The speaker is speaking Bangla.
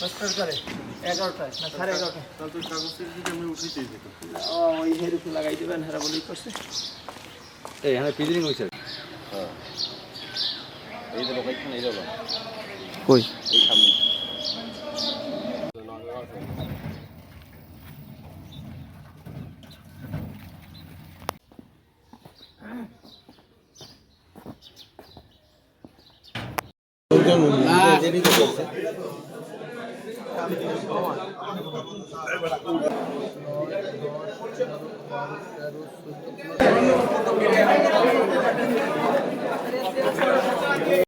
দশটার করে এগারোটায় না আচ্ছা, সাড়ে এগারোটায়। তাহলে কাগজের যদি আমি উঠিতেই দিতাম। ও ওই হেরুক লাগাই দেবেন হেরা বলেই করছে। এই হ্যাঁ পিজিং হয়েছে এই যে লোকাইছেন এই যাবেন কই? এই সামনে। Thank you.